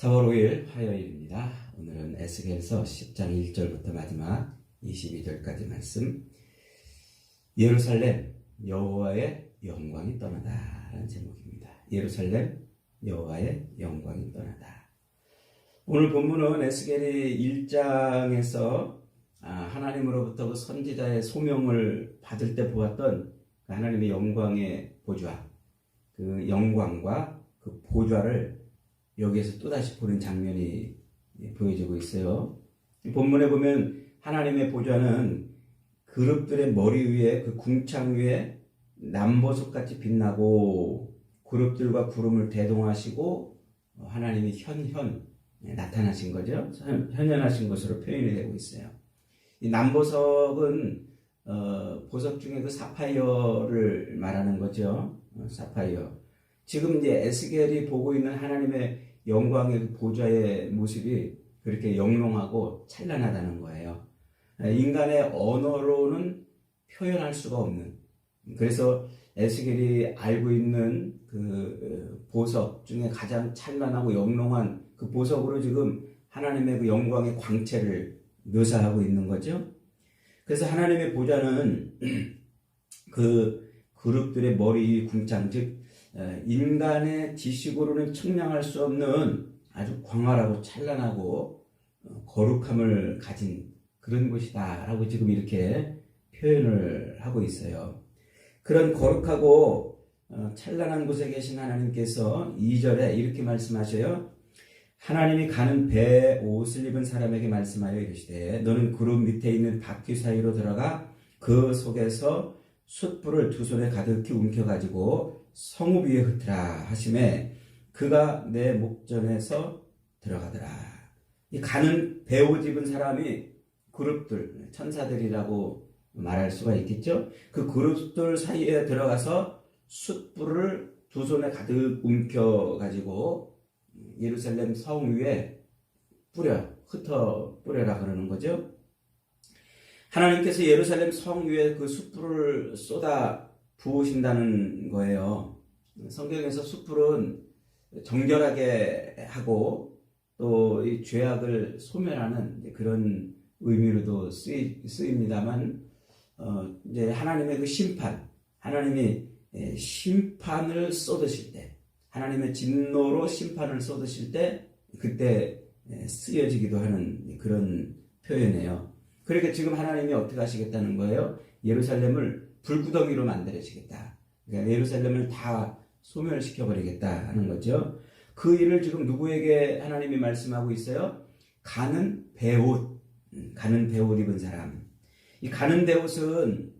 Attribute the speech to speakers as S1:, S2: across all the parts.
S1: 4월 5일 화요일입니다. 오늘은 에스겔서 10장 1절부터 마지막 22절까지 말씀 예루살렘 여호와의 영광이 떠나다라는 제목입니다. 예루살렘 여호와의 영광이 떠나다. 오늘 본문은 에스겔이 1장에서 아, 하나님으로부터 그 선지자의 소명을 받을 때 보았던 그 하나님의 영광의 보좌, 그 영광과 그 보좌를 여기에서 또다시 보는 장면이 보여지고 있어요. 이 본문에 보면 하나님의 보좌는 그룹들의 머리 위에 그 궁창 위에 남보석 같이 빛나고 그룹들과 구름을 대동하시고 하나님이 현현 나타나신 거죠. 현- 현현하신 것으로 표현이 되고 있어요. 이 남보석은 어, 보석 중에 그 사파이어를 말하는 거죠. 어, 사파이어. 지금 이제 에스겔이 보고 있는 하나님의 영광의 그 보좌의 모습이 그렇게 영롱하고 찬란하다는 거예요. 인간의 언어로는 표현할 수가 없는. 그래서 에스겔이 알고 있는 그 보석 중에 가장 찬란하고 영롱한 그 보석으로 지금 하나님의 그 영광의 광채를 묘사하고 있는 거죠. 그래서 하나님의 보좌는 그 그룹들의 머리 궁창 즉 에, 인간의 지식으로는 측량할 수 없는 아주 광활하고 찬란하고 어, 거룩함을 가진 그런 곳이다라고 지금 이렇게 표현을 하고 있어요. 그런 거룩하고 어, 찬란한 곳에 계신 하나님께서 2절에 이렇게 말씀하셔요. 하나님이 가는 배 옷을 입은 사람에게 말씀하여 이르시되 너는 구름 밑에 있는 바퀴 사이로 들어가 그 속에서 숯불을 두 손에 가득히 움켜가지고 성읍 위에 흩으라 하심에 그가 내 목전에서 들어가더라. 이 가는 배옷 입은 사람이 그룹들 천사들이라고 말할 수가 있겠죠. 그 그룹들 사이에 들어가서 숯불을 두 손에 가득 움켜 가지고 예루살렘 성 위에 뿌려 흩어 뿌려라 그러는 거죠. 하나님께서 예루살렘 성 위에 그 숯불을 쏟아 부으신다는 거예요. 성경에서 숯불은 정결하게 하고 또 이 죄악을 소멸하는 그런 의미로도 쓰이, 쓰입니다만 어, 이제 하나님의 그 심판, 하나님이 예, 심판을 쏟으실 때, 하나님의 진노로 심판을 쏟으실 때 그때 예, 쓰여지기도 하는 그런 표현이에요. 그러니까 지금 하나님이 어떻게 하시겠다는 거예요? 예루살렘을 불구덩이로 만들어지겠다. 그러니까 예루살렘을 다 소멸시켜 버리겠다 하는 거죠. 그 일을 지금 누구에게 하나님이 말씀하고 있어요? 가는 배옷, 음, 가는 배옷 입은 사람. 이 가는 배옷은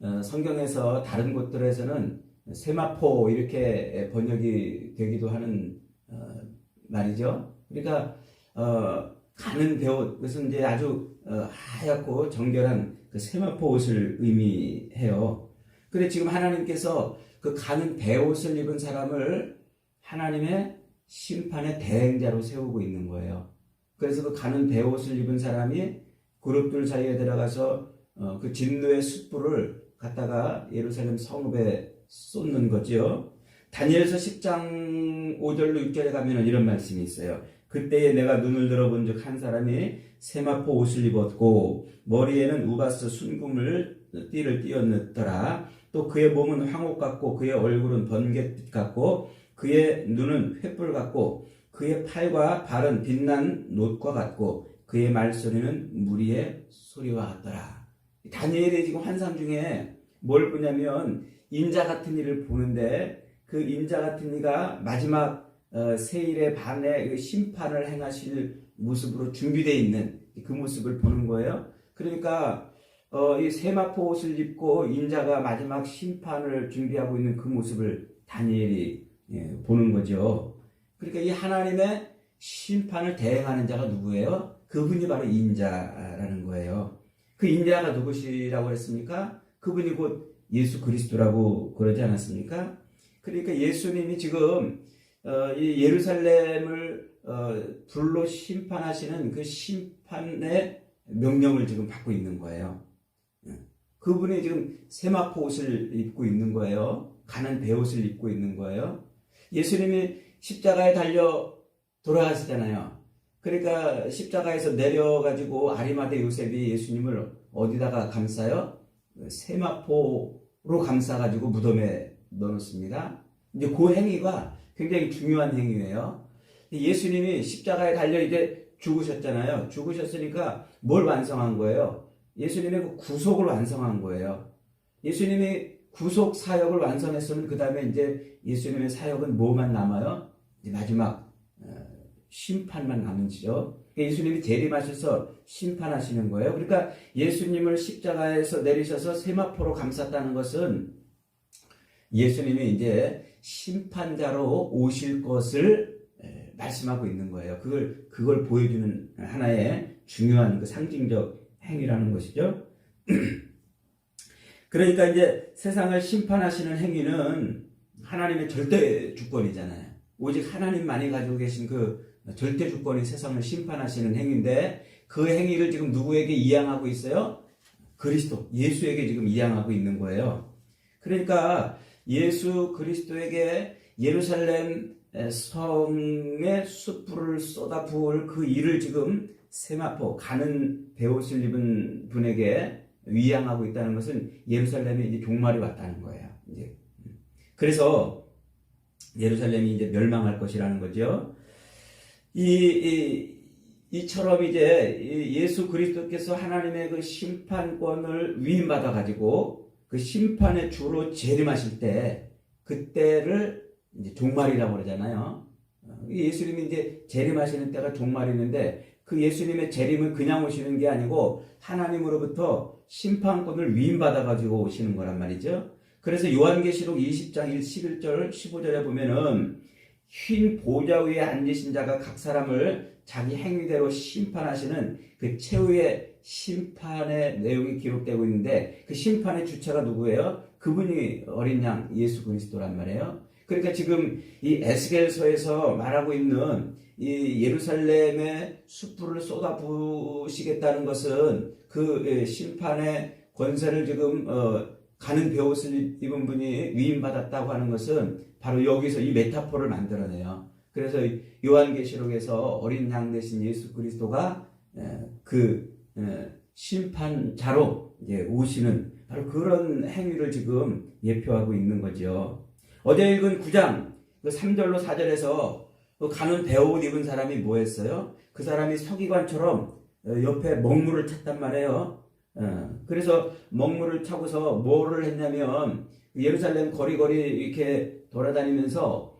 S1: 어, 성경에서 다른 곳들에서는 세마포 이렇게 번역이 되기도 하는 어, 말이죠. 그러니까 어, 가는 배옷 그것은 이제 아주 어, 하얗고 정결한 그 세마포 옷을 의미해요. 그래 지금 하나님께서 그 가는 배옷을 입은 사람을 하나님의 심판의 대행자로 세우고 있는 거예요. 그래서 그 가는 배옷을 입은 사람이 그룹들 사이에 들어가서 어, 그 진노의 숯불을 갖다가 예루살렘 성읍에 쏟는 거죠. 다니엘서 10장 5절로 6절에 가면은 이런 말씀이 있어요. 그때에 내가 눈을 들어본 즉 한 사람이 세마포 옷을 입었고 머리에는 우바스 순금을 띠를 띄었느더라. 또 그의 몸은 황옥 같고 그의 얼굴은 번갯빛 같고 그의 눈은 횃불 같고 그의 팔과 발은 빛난 놋과 같고 그의 말소리는 무리의 소리와 같더라. 다니엘의 지금 환상 중에 뭘 보냐면 인자 같은 일을 보는데 그 인자 같은 이가 마지막 어, 세일의 반에 그 심판을 행하실 모습으로 준비되어 있는 그 모습을 보는 거예요. 그러니까 어, 이 세마포 옷을 입고 인자가 마지막 심판을 준비하고 있는 그 모습을 다니엘이 예, 보는 거죠. 그러니까 이 하나님의 심판을 대행하는 자가 누구예요? 그분이 바로 인자라는 거예요. 그 인자가 누구시라고 했습니까? 그분이 곧 예수 그리스도라고 그러지 않았습니까? 그러니까 예수님이 지금 어, 이 예루살렘을 어, 불로 심판하시는 그 심판의 명령을 지금 받고 있는 거예요. 예. 그분이 지금 세마포 옷을 입고 있는 거예요. 가는 배옷을 입고 있는 거예요. 예수님이 십자가에 달려 돌아가시잖아요. 그러니까 십자가에서 내려가지고 아리마대 요셉이 예수님을 어디다가 감싸요? 세마포로 감싸가지고 무덤에 넣어놓습니다. 이제 그 행위가 굉장히 중요한 행위예요. 예수님이 십자가에 달려 이제 죽으셨잖아요. 죽으셨으니까 뭘 완성한 거예요? 예수님의 그 구속을 완성한 거예요. 예수님이 구속 사역을 완성했으면 그 다음에 이제 예수님의 사역은 뭐만 남아요? 마지막 어, 심판만 남은지죠. 예수님이 재림하셔서 심판하시는 거예요. 그러니까 예수님을 십자가에서 내리셔서 세마포로 감쌌다는 것은 예수님이 이제 심판자로 오실 것을 에, 말씀하고 있는 거예요. 그걸 그걸 보여주는 하나의 중요한 그 상징적 행위라는 것이죠. 그러니까 이제 세상을 심판하시는 행위는 하나님의 절대 주권이잖아요. 오직 하나님만이 가지고 계신 그 절대 주권이 세상을 심판하시는 행위인데 그 행위를 지금 누구에게 이양하고 있어요? 그리스도, 예수에게 지금 이양하고 있는 거예요. 그러니까 예수 그리스도에게 예루살렘 성에 숯불을 쏟아 부을 그 일을 지금 세마포 가는 배옷을 입은 분에게 위양하고 있다는 것은 예루살렘에 이제 종말이 왔다는 거예요. 이제 그래서 예루살렘이 이제 멸망할 것이라는 거죠. 이, 이 이처럼 이제 예수 그리스도께서 하나님의 그 심판권을 위임받아 가지고 그 심판의 주로 재림하실 때 그때를 이제 종말이라고 그러잖아요. 예수님이 이제 재림하시는 때가 종말이는데 그 예수님의 재림은 그냥 오시는 게 아니고 하나님으로부터 심판권을 위임받아 가지고 오시는 거란 말이죠. 그래서 요한계시록 20장 1, 11절 15절에 보면은 흰 보좌 위에 앉으신 자가 각 사람을 자기 행위대로 심판하시는 그 최후의 심판의 내용이 기록되고 있는데 그 심판의 주체가 누구예요? 그분이 어린 양 예수 그리스도란 말이에요. 그러니까 지금 이 에스겔서에서 말하고 있는 이 예루살렘에 숯불을 쏟아 부으시겠다는 것은 그 심판의 권세를 지금 어 가는 배옷을 입은 분이 위임받았다고 하는 것은 바로 여기서 이 메타포를 만들어내요. 그래서 요한계시록에서 어린 양 대신 예수 그리스도가 그 심판자로 오시는 바로 그런 행위를 지금 예표하고 있는 거죠. 어제 읽은 9장 그 3절로 4절에서 가는 배옷 입은 사람이 뭐 했어요? 그 사람이 서기관처럼 옆에 먹물을 찾단 말이에요. 그래서 먹물을 차고서 뭐를 했냐면 예루살렘 거리거리 이렇게 돌아다니면서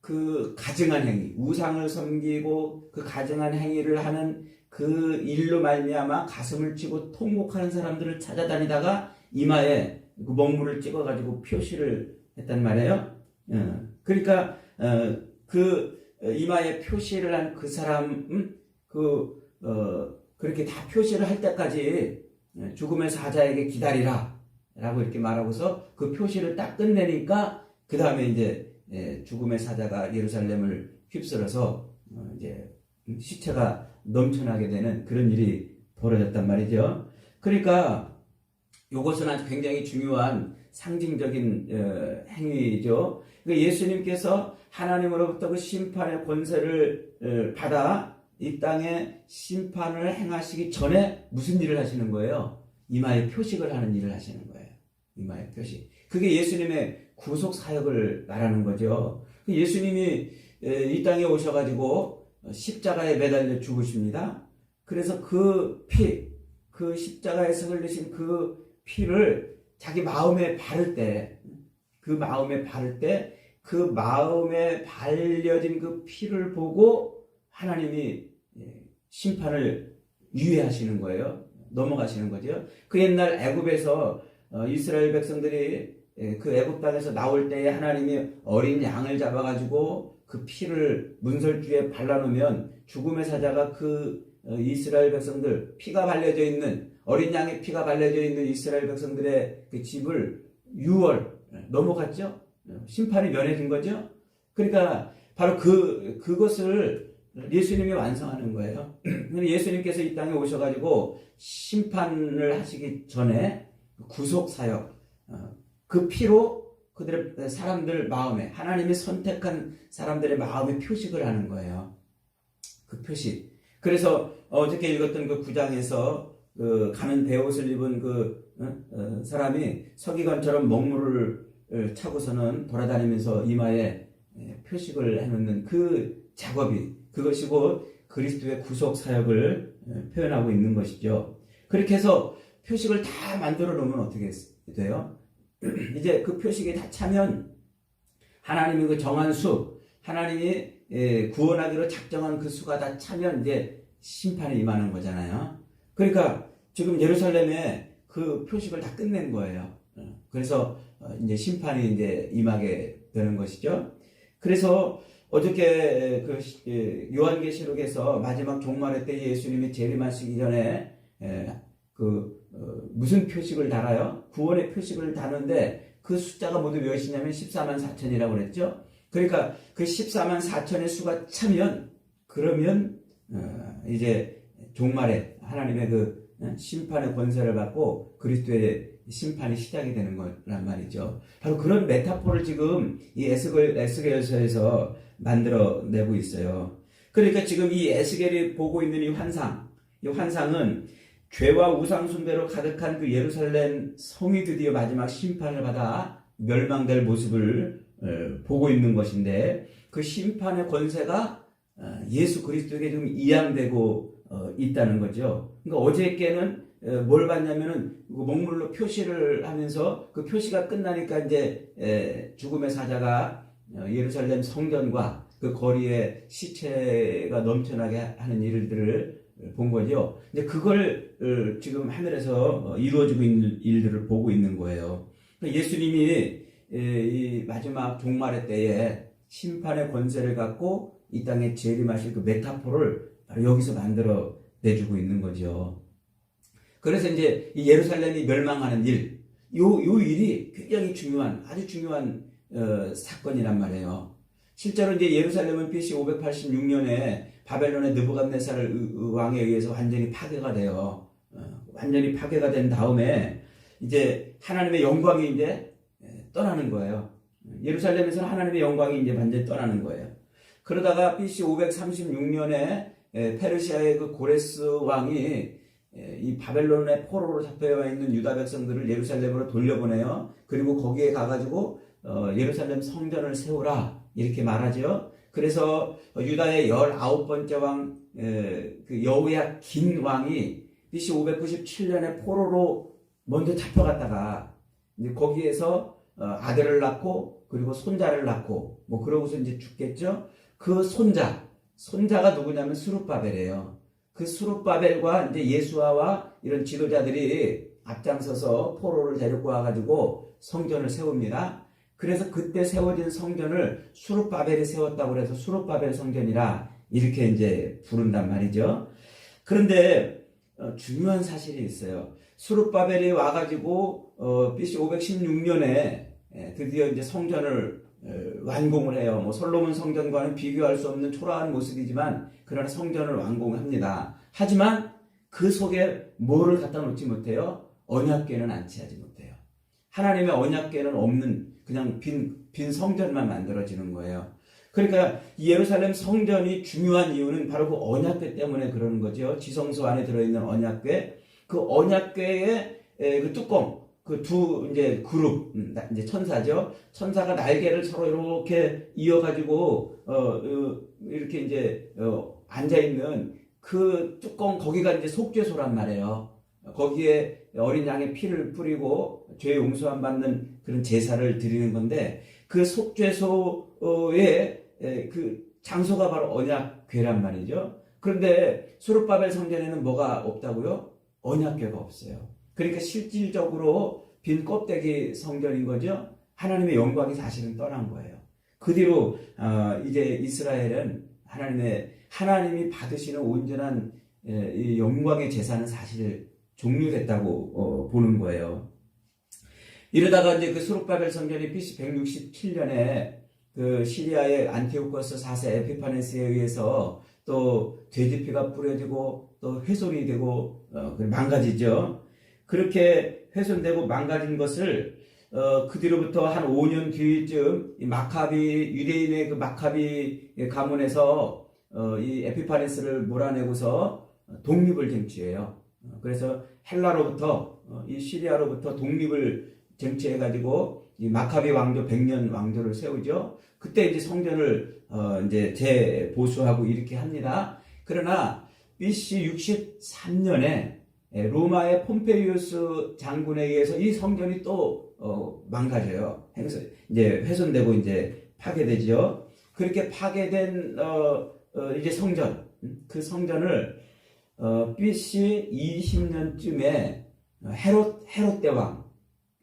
S1: 그 가증한 행위, 우상을 섬기고 그 가증한 행위를 하는 그 일로 말미암아 가슴을 치고 통곡하는 사람들을 찾아다니다가 이마에 그 먹물을 찍어가지고 표시를 했단 말이에요. 그러니까 그 이마에 표시를 한 그 사람, 그 어, 그렇게 다 표시를 할 때까지 죽음의 사자에게 기다리라. 라고 이렇게 말하고서 그 표시를 딱 끝내니까 그 다음에 이제 죽음의 사자가 예루살렘을 휩쓸어서 어, 이제 시체가 넘쳐나게 되는 그런 일이 벌어졌단 말이죠. 그러니까 이것은 아주 굉장히 중요한 상징적인 어, 행위죠. 그러니까 예수님께서 하나님으로부터 그 심판의 권세를 어, 받아 이 땅에 심판을 행하시기 전에 무슨 일을 하시는 거예요? 이마에 표식을 하는 일을 하시는 거예요. 이마에 표식. 그게 예수님의 구속 사역을 말하는 거죠. 그 예수님이 이 땅에 오셔가지고 십자가에 매달려 죽으십니다. 그래서 그 피, 그 십자가에서 흘리신 그 피를 자기 마음에 바를 때, 그 마음에 바를 때, 그 마음에 발려진 그 피를 보고 하나님이 예, 심판을 유예하시는 거예요. 넘어가시는 거죠. 그 옛날 애굽에서 어, 이스라엘 백성들이 예, 그 애굽 땅에서 나올 때에 하나님이 어린 양을 잡아가지고 그 피를 문설주에 발라놓으면 죽음의 사자가 그 어, 이스라엘 백성들 피가 발려져 있는 어린 양의 피가 발려져 있는 이스라엘 백성들의 그 집을 6월 넘어갔죠. 심판이 면해진 거죠. 그러니까 바로 그 그것을 예수님이 완성하는 거예요. 예수님께서 이 땅에 오셔가지고 심판을 하시기 전에 구속 사역 어, 그 피로 그들의 사람들 마음에 하나님이 선택한 사람들의 마음에 표식을 하는 거예요. 그 표식. 그래서 어저께 읽었던 그 구장에서 그 가는 배옷을 입은 그 어? 어, 사람이 서기관처럼 먹물을 어, 차고서는 돌아다니면서 이마에 예, 표식을 해놓는 그 작업이 그것이 곧 그리스도의 구속 사역을 예, 표현하고 있는 것이죠. 그렇게 해서 표식을 다 만들어 놓으면 어떻게 돼요? 이제 그 표식이 다 차면 하나님이 그 정한 수, 하나님이 예, 구원하기로 작정한 그 수가 다 차면 이제 심판이 임하는 거잖아요. 그러니까 지금 예루살렘에 그 표식을 다 끝낸 거예요. 어, 그래서 어, 이제 심판이 이제 임하게 되는 것이죠. 그래서 어저께 그 시- 예, 요한계시록에서 마지막 종말의 때 예수님이 재림하시기 전에 예, 그 어, 무슨 표식을 달아요? 구원의 표식을 다는데 그 숫자가 모두 몇이냐면 14만 4천이라고 그랬죠. 그러니까 그 14만 4천의 수가 차면 그러면 어, 이제 종말에 하나님의 그 어, 심판의 권세를 받고 그리스도의 심판이 시작이 되는 거란 말이죠. 바로 그런 메타포를 지금 이 에스겔, 에스겔서에서 만들어내고 있어요. 그러니까 지금 이 에스겔이 보고 있는 이 환상, 이 환상은 죄와 우상 숭배로 가득한 그 예루살렘 성이 드디어 마지막 심판을 받아 멸망될 모습을 어, 보고 있는 것인데 그 심판의 권세가 어, 예수 그리스도에게 지금 이양되고 어, 있다는 거죠. 그러니까 어저께는 어, 뭘 봤냐면은 그 먹물로 표시를 하면서 그 표시가 끝나니까 이제 에, 죽음의 사자가 어, 예루살렘 성전과 그 거리에 시체가 넘쳐나게 하는 일들을 본 거죠. 이제 그걸 어, 지금 하늘에서 어, 이루어지고 있는 일들을 보고 있는 거예요. 그러니까 예수님이 에, 이 마지막 종말의 때에 심판의 권세를 갖고 이 땅에 재림하실 그 메타포를 바로 여기서 만들어 내주고 있는 거죠. 그래서 이제 이 예루살렘이 멸망하는 일, 요, 요 일이 굉장히 중요한, 아주 중요한, 어, 사건이란 말이에요. 실제로 이제 예루살렘은 BC 586년에 바벨론의 느부갓네살 의- 왕에 의해서 완전히 파괴가 돼요. 어, 완전히 파괴가 된 다음에 이제 하나님의 영광이 이제 예, 떠나는 거예요. 예루살렘에서는 하나님의 영광이 이제 완전히 떠나는 거예요. 그러다가 BC 536년에 페르시아의 그 고레스 왕이 예, 이 바벨론의 포로로 잡혀와 있는 유다 백성들을 예루살렘으로 돌려보내요. 그리고 거기에 가가지고 어, 예루살렘 성전을 세우라 이렇게 말하죠. 그래서 유다의 열아홉 번째 왕, 에, 그 여우야 긴 왕이 BC 597년에 포로로 먼저 잡혀갔다가 이제 거기에서 어, 아들을 낳고 그리고 손자를 낳고 뭐 그러고서 이제 죽겠죠. 그 손자, 손자가 누구냐면 수룹바벨이에요. 그 수룹바벨과 이제 예수아와 이런 지도자들이 앞장서서 포로를 데리고 와가지고 성전을 세웁니다. 그래서 그때 세워진 성전을 수룹바벨이 세웠다고 해서 수룹바벨 성전이라 이렇게 이제 부른단 말이죠. 그런데 어, 중요한 사실이 있어요. 수룹바벨이 와가지고 어, BC 516년에 드디어 이제 성전을 어, 완공을 해요. 뭐 솔로몬 성전과는 비교할 수 없는 초라한 모습이지만 그러나 성전을 완공합니다. 하지만 그 속에 뭐를 갖다 놓지 못해요? 언약궤는 안치하지 못해요. 하나님의 언약궤는 없는 그냥 빈, 빈 성전만 만들어지는 거예요. 그러니까 이 예루살렘 성전이 중요한 이유는 바로 그 언약궤 때문에 그러는 거죠. 지성소 안에 들어있는 언약궤. 그 언약궤의 에, 그 뚜껑, 그 두 이제 그룹, 음, 나- 이제 천사죠. 천사가 날개를 서로 이렇게 이어가지고 어, 어, 이렇게 이제 어, 앉아 있는 그 뚜껑 거기가 이제 속죄소란 말이에요. 거기에 어린 양의 피를 뿌리고 죄 용서함 받는 그런 제사를 드리는 건데 그 속죄소의 에, 그 장소가 바로 언약궤란 말이죠. 그런데 수르바벨 성전에는 뭐가 없다고요? 언약궤가 없어요. 그러니까 실질적으로 빈 껍데기 성전인 거죠. 하나님의 영광이 사실은 떠난 거예요. 그 뒤로 어, 이제 이스라엘은 하나님의 하나님이 받으시는 온전한 영광의 제사는 사실 종료됐다고 어, 보는 거예요. 이러다가 이제 그 수르바벨 성전이 BC 167년에 그 시리아의 안티오코스 4세 에피파네스에 의해서 또 돼지피가 뿌려지고 또 훼손이 되고 어, 그 망가지죠. 그렇게 훼손되고 망가진 것을 어, 그 뒤로부터 한 5년 뒤쯤 이 마카비 유대인의 그 마카비 가문에서 어, 이 에피파네스를 몰아내고서 독립을 쟁취해요. 어, 그래서 헬라로부터 어, 이 시리아로부터 독립을 쟁취해 가지고 이 마카비 왕조 100년 왕조를 세우죠. 그때 이제 성전을 어, 이제 재보수하고 이렇게 합니다. 그러나 BC 63년에 로마의 폼페이우스 장군에 의해서 이 성전이 또 어, 망가져요. 그래서 이제 훼손되고 이제 파괴되죠. 그렇게 파괴된 어, 어, 이제 성전 음, 그 성전을 어, BC 20년쯤에 헤롯 헤롯 대왕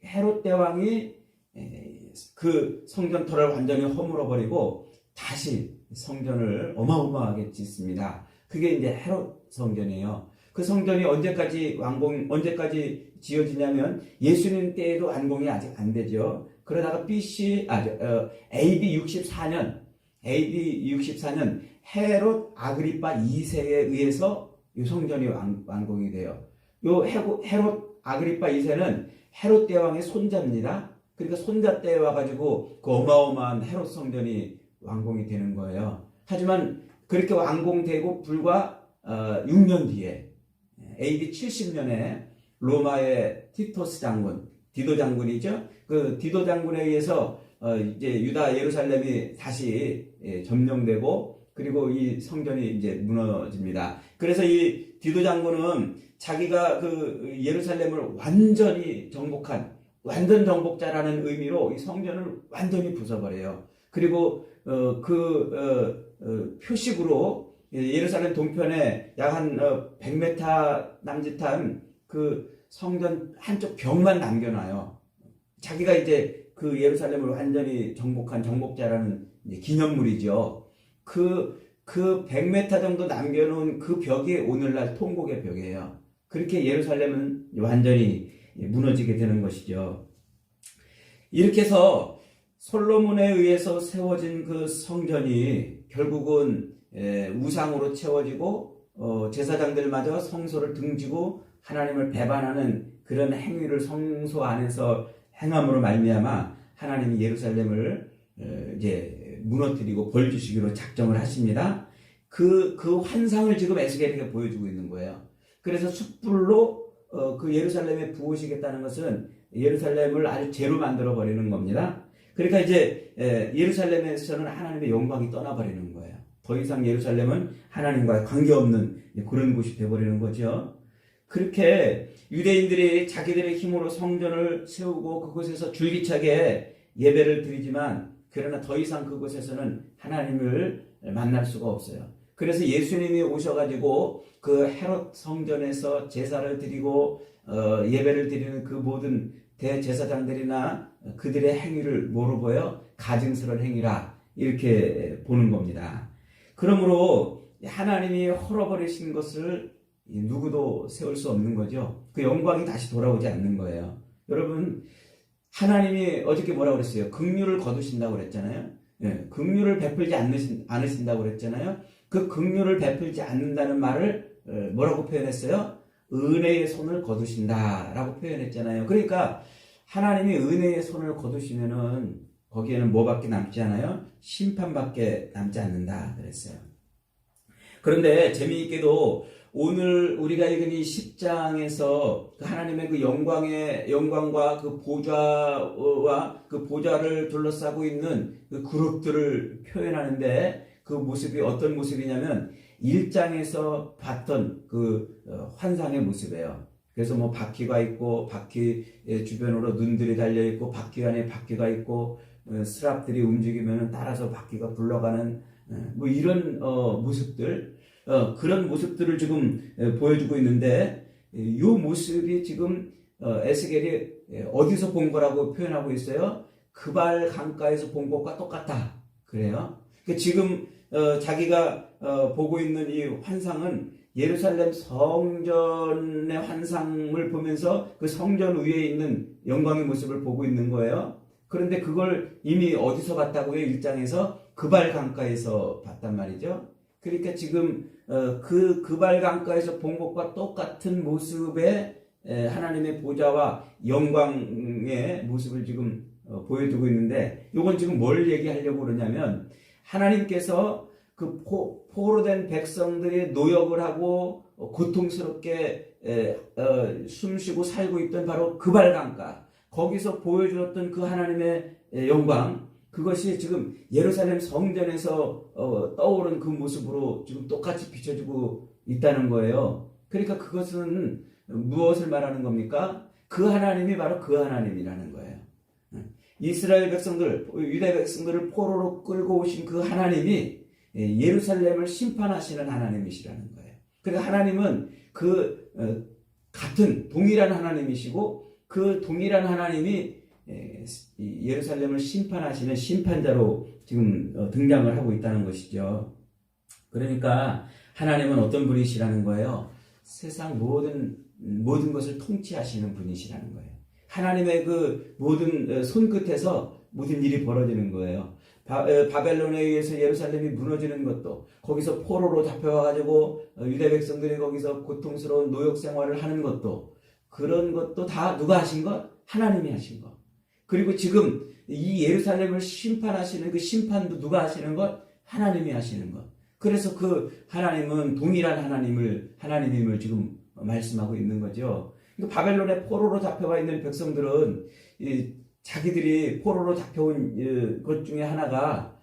S1: 헤롯 대왕이 에, 그 성전터를 완전히 허물어 버리고 다시 성전을 어마어마하게 짓습니다. 그게 이제 헤롯 성전이에요. 그 성전이 언제까지 완공 언제까지 지어지냐면 예수님 때에도 완공이 아직 안 되죠. 그러다가 BC 아 저, 어, AD 64년 AD 64년 헤롯 아그리파 2세에 의해서 이 성전이 완, 완공이 돼요. 요 헤고- 헤롯 아그리파 2세는 헤롯 대왕의 손자입니다. 그러니까 손자 때 와가지고 그 어마어마한 헤롯 성전이 완공이 되는 거예요. 하지만 그렇게 완공되고 불과 어, 6년 뒤에 AD 70년에 로마의 티토스 장군, 디도 장군이죠. 그 디도 장군에 의해서 어, 이제 유다 예루살렘이 다시 예, 점령되고 그리고 이 성전이 이제 무너집니다. 그래서 이 디도 장군은 자기가 그 예루살렘을 완전히 정복한 완전 정복자라는 의미로 이 성전을 완전히 부숴버려요. 그리고 어, 그 어, 어, 표식으로 예루살렘 동편에 약한 100m 남짓한 그 성전 한쪽 벽만 남겨놔요. 자기가 이제 그 예루살렘을 완전히 정복한 정복자라는 기념물이죠. 그, 그 100m 정도 남겨놓은 그 벽이 오늘날 통곡의 벽이에요. 그렇게 예루살렘은 완전히 무너지게 되는 것이죠. 이렇게 해서 솔로몬에 의해서 세워진 그 성전이 결국은 에, 우상으로 채워지고 어, 제사장들마저 성소를 등지고 하나님을 배반하는 그런 행위를 성소 안에서 행함으로 말미암아 하나님이 예루살렘을 어, 이제 무너뜨리고 벌 주시기로 작정을 하십니다. 그, 그 환상을 지금 에스겔에게 보여주고 있는 거예요. 그래서 숯불로 어, 그 예루살렘에 부으시겠다는 것은 예루살렘을 아주 죄로 만들어 버리는 겁니다. 그러니까 이제 에, 예루살렘에서는 하나님의 영광이 떠나버리는 거예요. 더 이상 예루살렘은 하나님과 관계없는 그런 곳이 되어버리는 거죠. 그렇게 유대인들이 자기들의 힘으로 성전을 세우고 그곳에서 줄기차게 예배를 드리지만 그러나 더 이상 그곳에서는 하나님을 만날 수가 없어요. 그래서 예수님이 오셔가지고 그 헤롯 성전에서 제사를 드리고 어, 예배를 드리는 그 모든 대제사장들이나 그들의 행위를 뭐로 보여? 가증스러운 행위라 이렇게 보는 겁니다. 그러므로 하나님이 헐어버리신 것을 누구도 세울 수 없는 거죠. 그 영광이 다시 돌아오지 않는 거예요. 여러분 하나님이 어저께 뭐라고 그랬어요? 긍휼을 거두신다고 그랬잖아요. 예, 긍휼을 베풀지 않으신, 않으신다고 그랬잖아요. 그 긍휼을 베풀지 않는다는 말을 어, 뭐라고 표현했어요? 은혜의 손을 거두신다라고 표현했잖아요. 그러니까 하나님이 은혜의 손을 거두시면은 거기에는 뭐밖에 남지 않아요? 심판밖에 남지 않는다 그랬어요. 그런데 재미있게도 오늘 우리가 읽은 이 10장에서 하나님의 그 영광의 영광과 그 보좌와 그 보좌를 둘러싸고 있는 그 그룹들을 표현하는데 그 모습이 어떤 모습이냐면 1장에서 봤던 그 어, 환상의 모습이에요. 그래서 뭐 바퀴가 있고 바퀴 주변으로 눈들이 달려 있고 바퀴 안에 바퀴가 있고 어, 스랍들이 움직이면 따라서 바퀴가 굴러가는 어, 뭐 이런 어, 모습들 어, 그런 모습들을 지금 에, 보여주고 있는데 이 모습이 지금 어, 에스겔이 에, 어디서 본 거라고 표현하고 있어요? 그발 강가에서 본 것과 똑같다. 그래요. 그러니까 지금 어, 자기가 어, 보고 있는 이 환상은 예루살렘 성전의 환상을 보면서 그 성전 위에 있는 영광의 모습을 보고 있는 거예요. 그런데 그걸 이미 어디서 봤다고요? 일장에서 그발 강가에서 봤단 말이죠. 그러니까 지금 어, 그 그발 강가에서 본 것과 똑같은 모습의 에, 하나님의 보좌와 영광의 모습을 지금 어, 보여주고 있는데 이건 지금 뭘 얘기하려고 그러냐면 하나님께서 그 포, 포로 된 백성들이 노역을 하고 어, 고통스럽게 숨쉬고 살고 있던 바로 그발 강가. 거기서 보여주었던 그 하나님의 에, 영광 그것이 지금 예루살렘 성전에서 어, 떠오른 그 모습으로 지금 똑같이 비춰지고 있다는 거예요. 그러니까 그것은 무엇을 말하는 겁니까? 그 하나님이 바로 그 하나님이라는 거예요. 이스라엘 백성들, 유대 백성들을 포로로 끌고 오신 그 하나님이 예루살렘을 심판하시는 하나님이시라는 거예요. 그래서 하나님은 그 어, 같은 동일한 하나님이시고 그 동일한 하나님이 예루살렘을 심판하시는 심판자로 지금 어, 등장을 하고 있다는 것이죠. 그러니까 하나님은 어떤 분이시라는 거예요? 세상 모든 모든 것을 통치하시는 분이시라는 거예요. 하나님의 그 모든 어, 손끝에서 모든 일이 벌어지는 거예요. 바, 어, 바벨론에 의해서 예루살렘이 무너지는 것도 거기서 포로로 잡혀와가지고 어, 유대 백성들이 거기서 고통스러운 노역 생활을 하는 것도 그런 것도 다 누가 하신 것? 하나님이 하신 것. 그리고 지금 이 예루살렘을 심판하시는 그 심판도 누가 하시는 것? 하나님이 하시는 것. 그래서 그 하나님은 동일한 하나님을 하나님임을 지금 말씀하고 있는 거죠. 그러니까 바벨론에 포로로 잡혀가 있는 백성들은 이 자기들이 포로로 잡혀온 이, 것 중에 하나가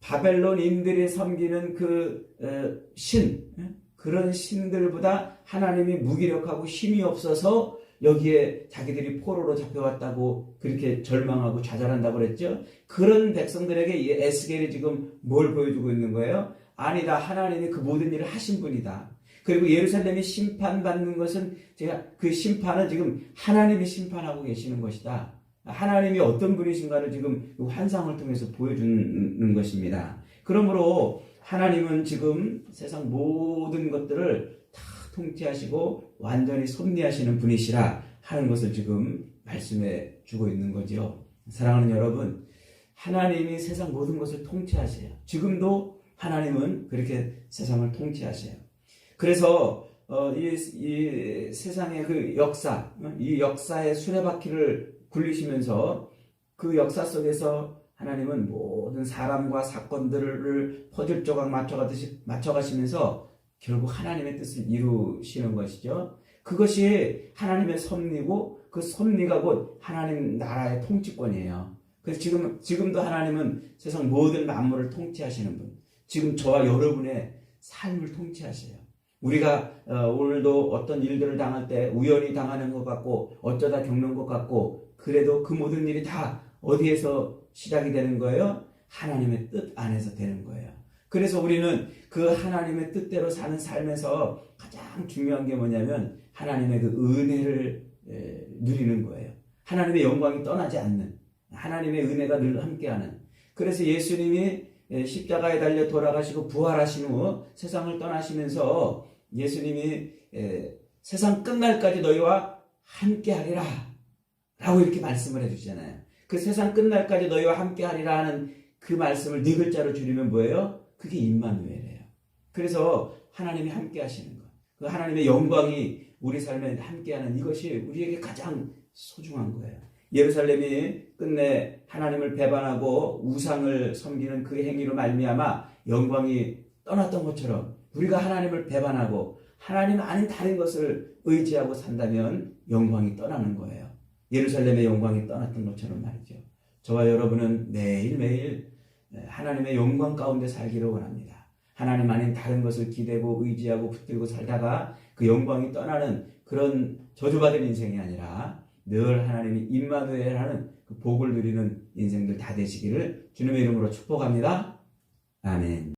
S1: 바벨론인들이 섬기는 그 어, 신, 그런 신들보다 하나님이 무기력하고 힘이 없어서 여기에 자기들이 포로로 잡혀왔다고 그렇게 절망하고 좌절한다고 그랬죠. 그런 백성들에게 이 에스겔이 지금 뭘 보여주고 있는 거예요? 아니다. 하나님이 그 모든 일을 하신 분이다. 그리고 예루살렘이 심판받는 것은 제가 그 심판은 지금 하나님이 심판하고 계시는 것이다. 하나님이 어떤 분이신가를 지금 환상을 통해서 보여주는 것입니다. 그러므로 하나님은 지금 세상 모든 것들을 다 통치하시고 완전히 섭리하시는 분이시라 하는 것을 지금 말씀해 주고 있는 거죠. 사랑하는 여러분, 하나님이 세상 모든 것을 통치하세요. 지금도 하나님은 그렇게 세상을 통치하세요. 그래서 어, 이, 이 세상의 그 역사, 이 역사의 수레바퀴를 굴리시면서 그 역사 속에서 하나님은 모든 사람과 사건들을 퍼즐 조각 맞춰가듯이 맞춰가시면서 결국 하나님의 뜻을 이루시는 것이죠. 그것이 하나님의 섭리고 그 섭리가 곧 하나님 나라의 통치권이에요. 그래서 지금 지금도 하나님은 세상 모든 만물을 통치하시는 분. 지금 저와 여러분의 삶을 통치하세요. 우리가 어, 오늘도 어떤 일들을 당할 때 우연히 당하는 것 같고 어쩌다 겪는 것 같고 그래도 그 모든 일이 다 어디에서 시작이 되는 거예요? 하나님의 뜻 안에서 되는 거예요. 그래서 우리는 그 하나님의 뜻대로 사는 삶에서 가장 중요한 게 뭐냐면 하나님의 그 은혜를 에, 누리는 거예요. 하나님의 영광이 떠나지 않는 하나님의 은혜가 늘 함께하는 그래서 예수님이 에, 십자가에 달려 돌아가시고 부활하신 후 세상을 떠나시면서 예수님이 에, 세상 끝날까지 너희와 함께하리라 라고 이렇게 말씀을 해주잖아요. 그 세상 끝날까지 너희와 함께하리라 하는 그 말씀을 네 글자로 줄이면 뭐예요? 그게 임마누엘이에요. 그래서 하나님이 함께 하시는 것, 그 하나님의 영광이 우리 삶에 함께하는 이것이 우리에게 가장 소중한 거예요. 예루살렘이 끝내 하나님을 배반하고 우상을 섬기는 그 행위로 말미암아 영광이 떠났던 것처럼 우리가 하나님을 배반하고 하나님 아닌 다른 것을 의지하고 산다면 영광이 떠나는 거예요. 예루살렘의 영광이 떠났던 것처럼 말이죠. 저와 여러분은 매일매일 하나님의 영광 가운데 살기를 원합니다. 하나님 아닌 다른 것을 기대고 의지하고 붙들고 살다가 그 영광이 떠나는 그런 저주받은 인생이 아니라 늘 하나님이 임마누엘 하는 그 복을 누리는 인생들 다 되시기를 주님의 이름으로 축복합니다. 아멘.